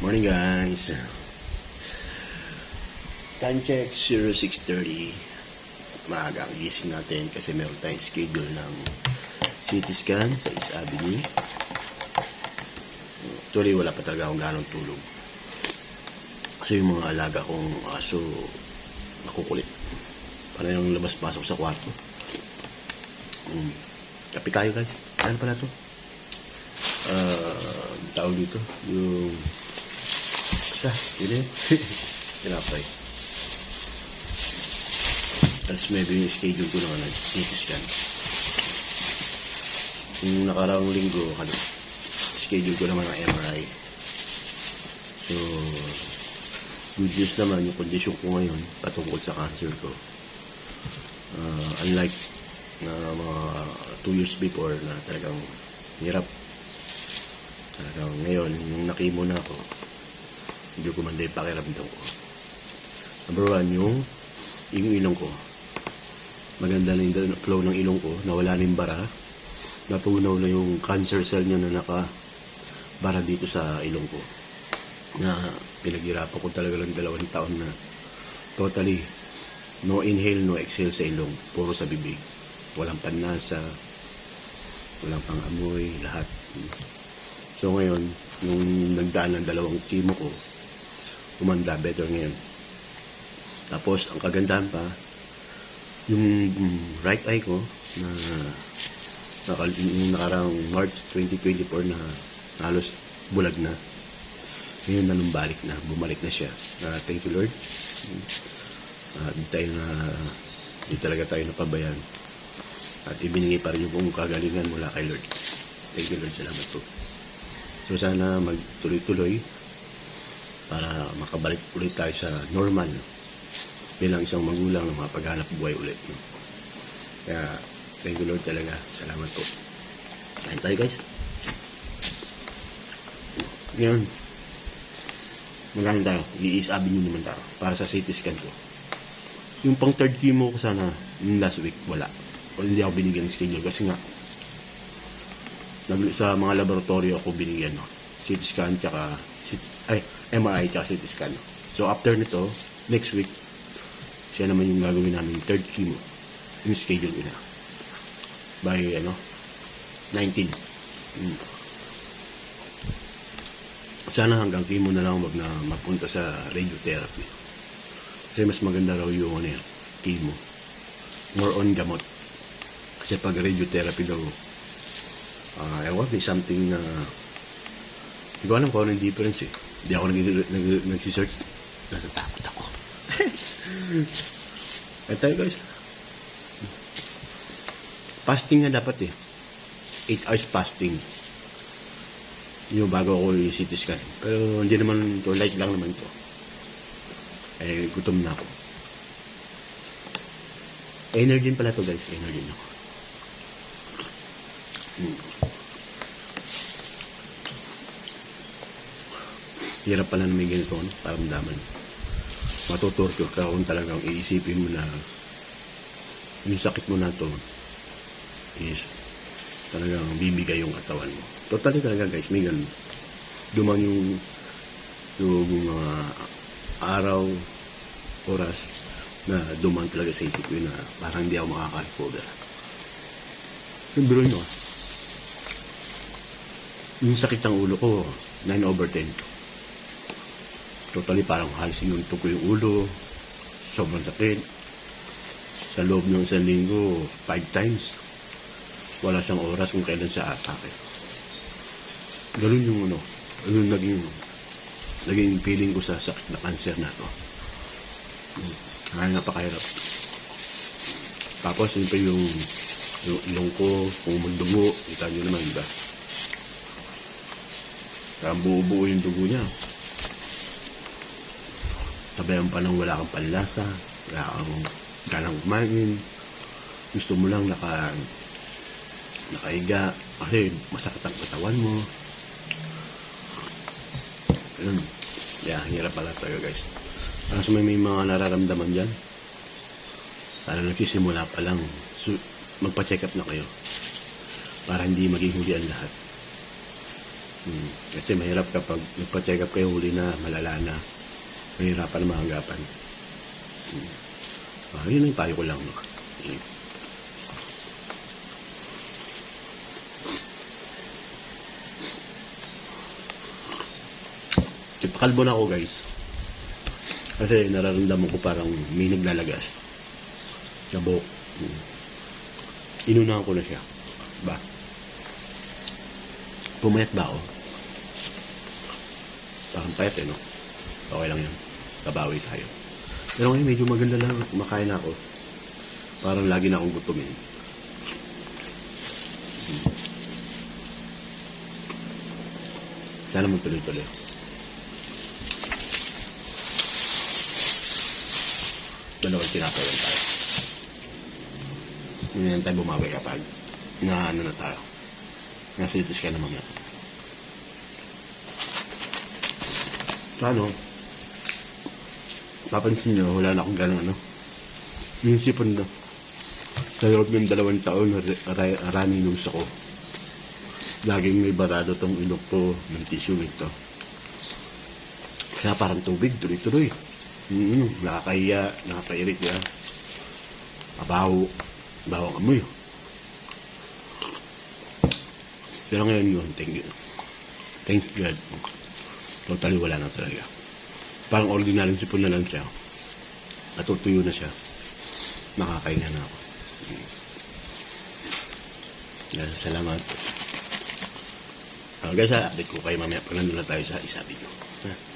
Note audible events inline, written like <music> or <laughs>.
Morning guys. Time check 0630. Maaga ang gising natin kasi meron tayong schedule ng CT scan sa East Avenue. Actually, wala pa talaga akong ganong tulog. Kasi yung mga alaga kong aso nakukulit. Para yung labas-pasok sa kwarto. Mm. Kape tayo guys. Ano pala to? Ah, tawag dito. Yung yun eh. Tinapay. Tapos maybe yung schedule ko na ano, CT scan. Yung nakaraang linggo, ano, schedule ko naman ang MRI. So, good news naman yung condition ko ngayon patungkol sa cancer ko. Ah, unlike na mga two years before na talagang hirap. Talagang ngayon, yung nakimo na ako, hindi ko man din pakiramdam ko. Number one, yung, yung ilong ko. Maganda na yung flow ng ilong ko, nawala na yung bara. Natunaw na yung cancer cell niya na naka bara dito sa ilong ko. Na pinaghirapan ko talaga lang dalawang taon na totally no inhale, no exhale sa ilong. Puro sa bibig. Walang panlasa, walang pang-amoy, lahat. So ngayon, nung nagdaan ng dalawang chemo ko, umanda, better ngayon. Tapos, ang kagandahan pa, yung right eye ko, na naka, yung nakarang March 2024 na halos bulag na. Ngayon nanumbalik na, bumalik na siya. Ah, thank you Lord. Uh, di tayo na, di talaga tayo napabayan. At ibinigay pa rin yung kagalingan mula kay Lord. Thank you Lord, salamat po. So sana magtuloy-tuloy para makabalik ulit tayo sa normal bilang isang magulang na mapaghanap buhay ulit. No? Kaya, thank you Lord talaga. Salamat po. Kain tayo guys. Ngayon, magaling tayo. I-is avenue naman tayo para sa CT scan ko. Yung pang third chemo ko sana, last week, wala. O hindi ako binigyan ng schedule kasi nga, sa mga laboratorio ako binigyan, no? CT scan, tsaka, ay, MRI, tsaka CT scan. So, after nito, next week, siya naman yung gagawin namin third chemo. Yung schedule ko na. By, ano, 19. Mm. Sana hanggang chemo na lang wag na mapunta sa radiotherapy. Kasi mas maganda raw yung ano chemo. More on gamot. Kasi pag radiotherapy daw, ah ewan, may something na, hindi ko alam kung ano yung difference eh. Hindi ako nag, nag, nag-search. Natatakot ako. <laughs> Ay tayo guys. Fasting nga dapat eh. 8 hours fasting. Yung bago ako i-CT scan. Pero hindi naman to light lang naman to. Eh, gutom na ako. Energy pala to guys. Energy ako. Hmm. Hirap pala na may ganito, no? Paramdaman. Matutorture ka kung talagang iisipin mo na yung sakit mo na to is talagang bibigay yung katawan mo. Totally talaga guys, may ganun. Dumang yung yung mga araw, oras na duman talaga sa isip na parang hindi ako makaka-recover. Yung biro nyo, yung sakit ng ulo ko, 9 over 10. Totally parang halos yung ko yung ulo, sobrang sakit. Sa loob ng isang linggo, 5 times. Wala siyang oras kung kailan siya atake. Ganun yung ano, yung naging naging feeling ko sa sakit na cancer na to. Ay, napakahirap. Tapos, yun pa yung, yung ilong ko, kung dugo, kita nyo naman, diba? Kaya buo-buo yung dugo niya. Sabayan pa nang wala kang panlasa, wala kang ganang kumain. Gusto mo lang naka, nakahiga, kasi masakit ang katawan mo. Ganun. Yeah, hirap pala tayo guys. Para sa may, may mga nararamdaman dyan, para nagsisimula pa lang, su- magpa-check up na kayo. Para hindi maging huli ang lahat. Hmm. Kasi mahirap kapag nagpa-check up kayo huli na, malala na. Mahirapan na mahagapan. Hmm. Ah, yun ang payo ko lang. No? Hmm. Ipakalbo na ako guys. Kasi nararamdaman ko parang may naglalagas. Sa buhok. Hmm. Inunahan ko na siya. Ba? Pumayat ba ako? Parang payat eh, no? Okay lang yan. Kabawi tayo. Pero ngayon medyo maganda lang. Kumakain ako. Parang lagi na akong gutumin. Sana magtuloy-tuloy. Dalawang tinapay lang tayo. Hindi na tayo bumawi kapag na ano na tayo. Nasa itis ka na mamaya. So ano, papansin nyo, wala na akong ganang ano. Yung sipon na. Sa loob ng dalawang taon, running nose ako. Laging may barado tong ilok ko ng tissue ito. Kaya parang tubig, tuloy-tuloy. Mm, nakakahiya, nakakairit ya. Mabaho, baho ang amoy. Pero ngayon yun, thank you. Thank God. Totally wala na talaga. Parang ordinary sipon na lang siya. Natutuyo na siya. Nakakain na ako. Yes, salamat. Ah, guys, ha, update ko kayo mamaya pag nandun na tayo sa isa video. Ha?